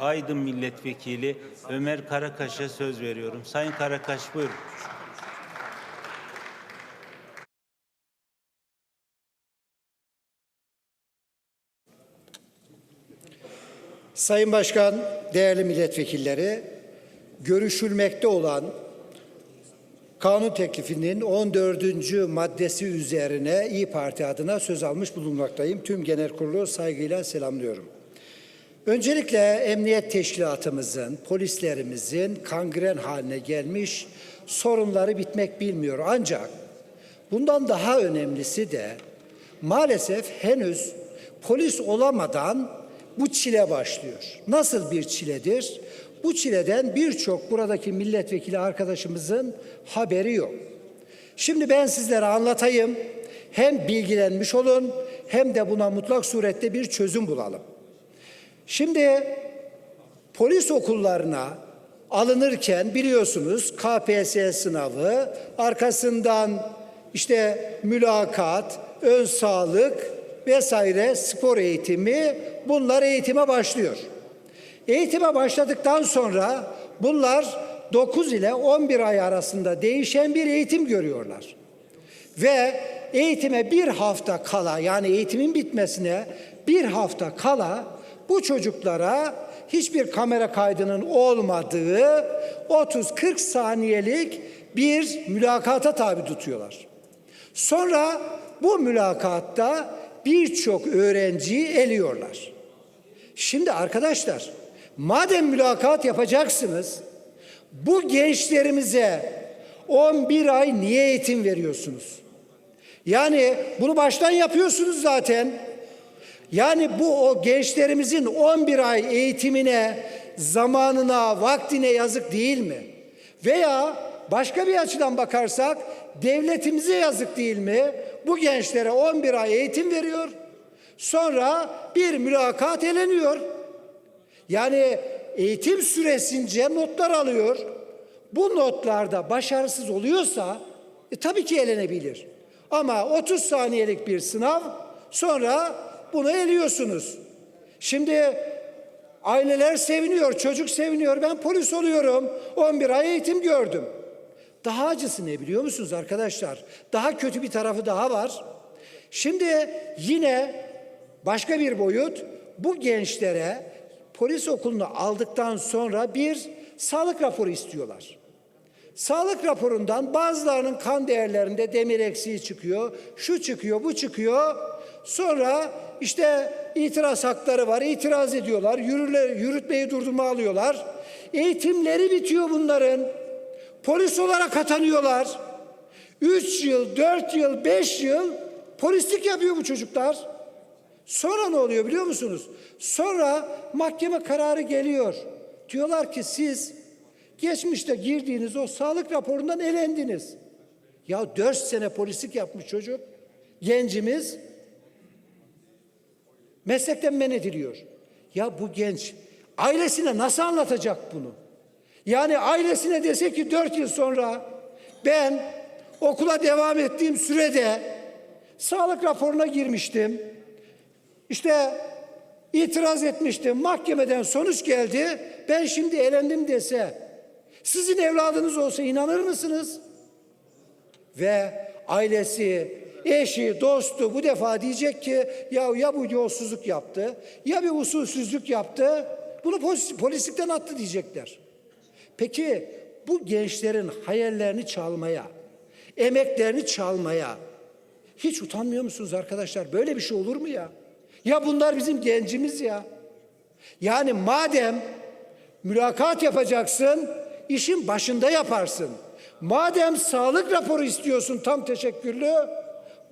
Aydın Milletvekili Ömer Karakaş'a söz veriyorum. Sayın Karakaş buyurun. Sayın Başkan, değerli milletvekilleri, görüşülmekte olan kanun teklifinin 14. maddesi üzerine İyi Parti adına söz almış bulunmaktayım. Tüm genel kurulu saygıyla selamlıyorum. Öncelikle emniyet teşkilatımızın, polislerimizin kangren haline gelmiş sorunları bitmek bilmiyor. Ancak bundan daha önemlisi de maalesef henüz polis olamadan bu çile başlıyor. Nasıl bir çiledir? Bu çileden birçok buradaki milletvekili arkadaşımızın haberi yok. Şimdi ben sizlere anlatayım. Hem bilgilenmiş olun hem de buna mutlak surette bir çözüm bulalım. Şimdi polis okullarına alınırken biliyorsunuz KPSS sınavı, arkasından işte mülakat, ön sağlık vesaire spor eğitimi bunlar eğitime başlıyor. Eğitime başladıktan sonra bunlar 9 ile 11 ay arasında değişen bir eğitim görüyorlar. Ve eğitime bir hafta kala yani eğitimin bitmesine bir hafta kala bu çocuklara hiçbir kamera kaydının olmadığı 30-40 saniyelik bir mülakata tabi tutuyorlar. Sonra bu mülakatta birçok öğrenciyi eliyorlar. Şimdi arkadaşlar madem mülakat yapacaksınız bu gençlerimize 11 ay niye eğitim veriyorsunuz? Yani bunu baştan yapıyorsunuz zaten. Yani bu o gençlerimizin 11 ay eğitimine, zamanına, vaktine yazık değil mi? Veya başka bir açıdan bakarsak devletimize yazık değil mi? Bu gençlere 11 ay eğitim veriyor. Sonra bir mülakat eleniyor. Yani eğitim süresince notlar alıyor. Bu notlarda başarısız oluyorsa e, tabii ki elenebilir. Ama 30 saniyelik bir sınav sonra bunu eliyorsunuz. Şimdi aileler seviniyor, çocuk seviniyor. Ben polis oluyorum. 11 ay eğitim gördüm. Daha acısı ne biliyor musunuz arkadaşlar? Daha kötü bir tarafı daha var. Şimdi yine başka bir boyut bu gençlere polis okulunu aldıktan sonra bir sağlık raporu istiyorlar. Sağlık raporundan bazılarının kan değerlerinde demir eksiği çıkıyor, şu çıkıyor, bu çıkıyor. Sonra işte itiraz hakları var, itiraz ediyorlar, yürürler, yürütmeyi durdurma alıyorlar. Eğitimleri bitiyor bunların. Polis olarak atanıyorlar. Üç yıl, dört yıl, beş yıl polislik yapıyor bu çocuklar. Sonra ne oluyor biliyor musunuz? Sonra mahkeme kararı geliyor. Diyorlar ki siz geçmişte girdiğiniz o sağlık raporundan elendiniz. Ya dört sene polislik yapmış çocuk. Gencimiz meslekten men ediliyor. Ya bu genç ailesine nasıl anlatacak bunu? Yani ailesine dese ki dört yıl sonra ben okula devam ettiğim sürede sağlık raporuna girmiştim. İşte itiraz etmiştim. Mahkemeden sonuç geldi. Ben şimdi elendim dese sizin evladınız olsa inanır mısınız? Ve ailesi, eşi, dostu bu defa diyecek ki ya ya bu yolsuzluk yaptı ya bir usulsüzlük yaptı bunu polis, polislikten attı diyecekler. Peki bu gençlerin hayallerini çalmaya, emeklerini çalmaya hiç utanmıyor musunuz arkadaşlar? Böyle bir şey olur mu ya? Ya bunlar bizim gencimiz ya. Yani madem mülakat yapacaksın, işin başında yaparsın. Madem sağlık raporu istiyorsun tam teşekkürlü,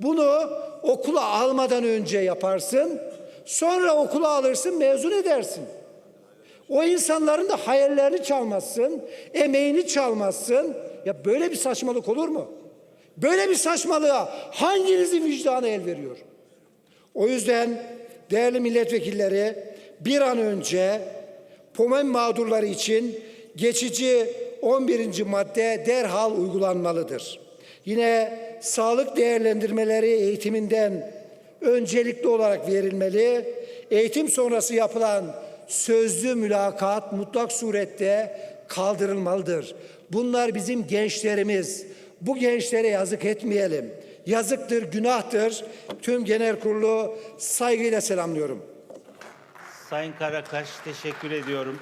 bunu okula almadan önce yaparsın. Sonra okula alırsın, mezun edersin. O insanların da hayallerini çalmazsın, emeğini çalmazsın. Ya böyle bir saçmalık olur mu? Böyle bir saçmalığa hanginizin vicdanı el veriyor? O yüzden değerli milletvekilleri bir an önce POMEN mağdurları için geçici 11. madde derhal uygulanmalıdır. Yine sağlık değerlendirmeleri eğitiminden öncelikli olarak verilmeli. Eğitim sonrası yapılan sözlü mülakat mutlak surette kaldırılmalıdır. Bunlar bizim gençlerimiz. Bu gençlere yazık etmeyelim. Yazıktır, günahtır. Tüm genel kurulu saygıyla selamlıyorum. Sayın Karakaş teşekkür ediyorum.